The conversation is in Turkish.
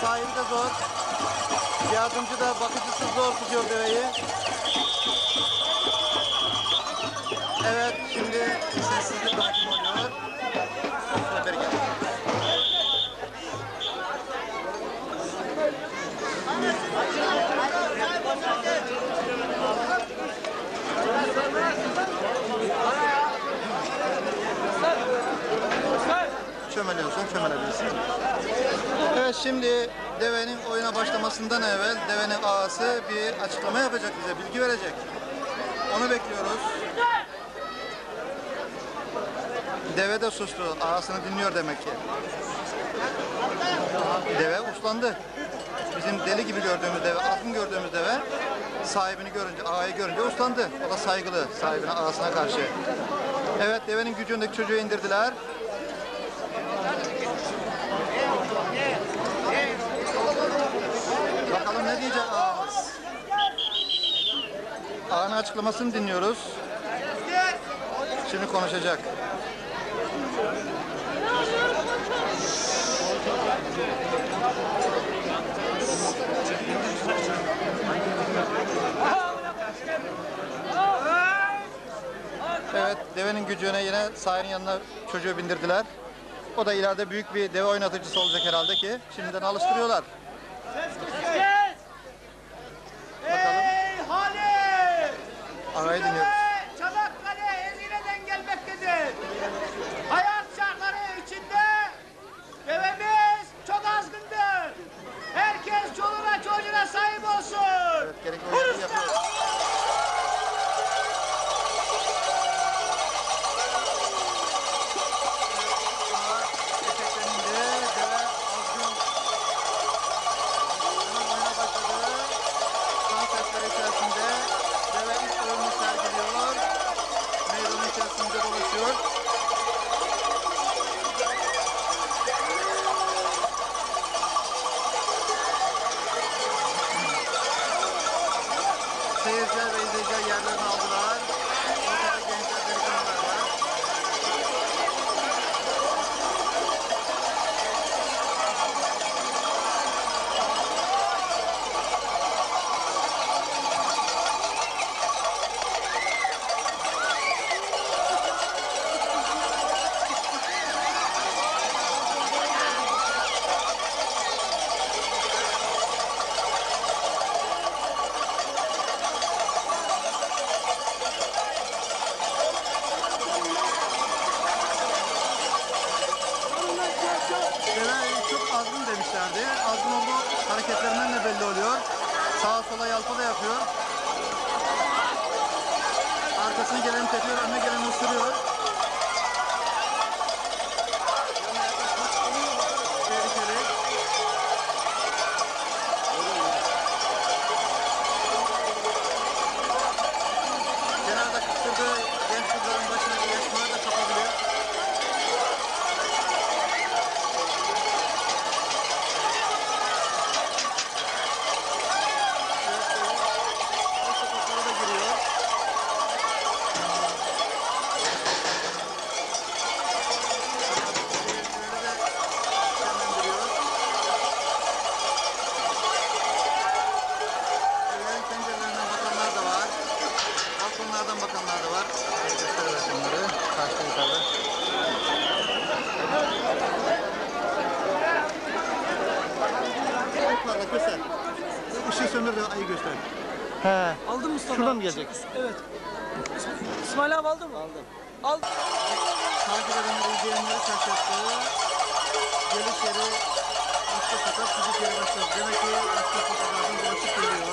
sahibi de zor. Yardımcı da bakıcısı zor tutuyor deveyi. Evet şimdi sessizlik hakim oluyor. Çömeliyorsan çömelebilirsin. Evet şimdi devenin oyuna başlamasından evvel devenin ağası bir açıklama yapacak bize, bilgi verecek. Onu bekliyoruz. Deve de sustu, ağasını dinliyor demek ki. Deve uslandı. Bizim deli gibi gördüğümüz deve, azgın gördüğümüz deve sahibini görünce, ağayı görünce uslandı. O da saygılı sahibine, ağasına karşı. Evet, devenin gücündeki çocuğu indirdiler. Ağamız? Ağanın açıklamasını dinliyoruz. Şimdi konuşacak. Evet, devenin gücüne yine sahinin yanına çocuğu bindirdiler. O da ileride büyük bir deve oynatıcısı olacak herhalde ki şimdiden alıştırıyorlar. Bakalım. Ağayı dinliyoruz. Hareketlerinden de belli oluyor. Sağa sola yalpa da yapıyor. Arkasına geleni tepiyor, önüne geleni ısırıyor. Da var. Gösterelim onları. Karşıda yukarıda. Yukarıda göster. Işığı söndür de ayı göster. He. Aldın mı Mustafa? Şuradan mı gelecek? Evet. İsmail abi aldın mı? Aldım. Aldım. Takip edenleri, izleyenleri şaşırttı. Geliş yeri başka sokak, gidip yeri başka. Demek ki başka sokaklardan dolaşıp geliyor.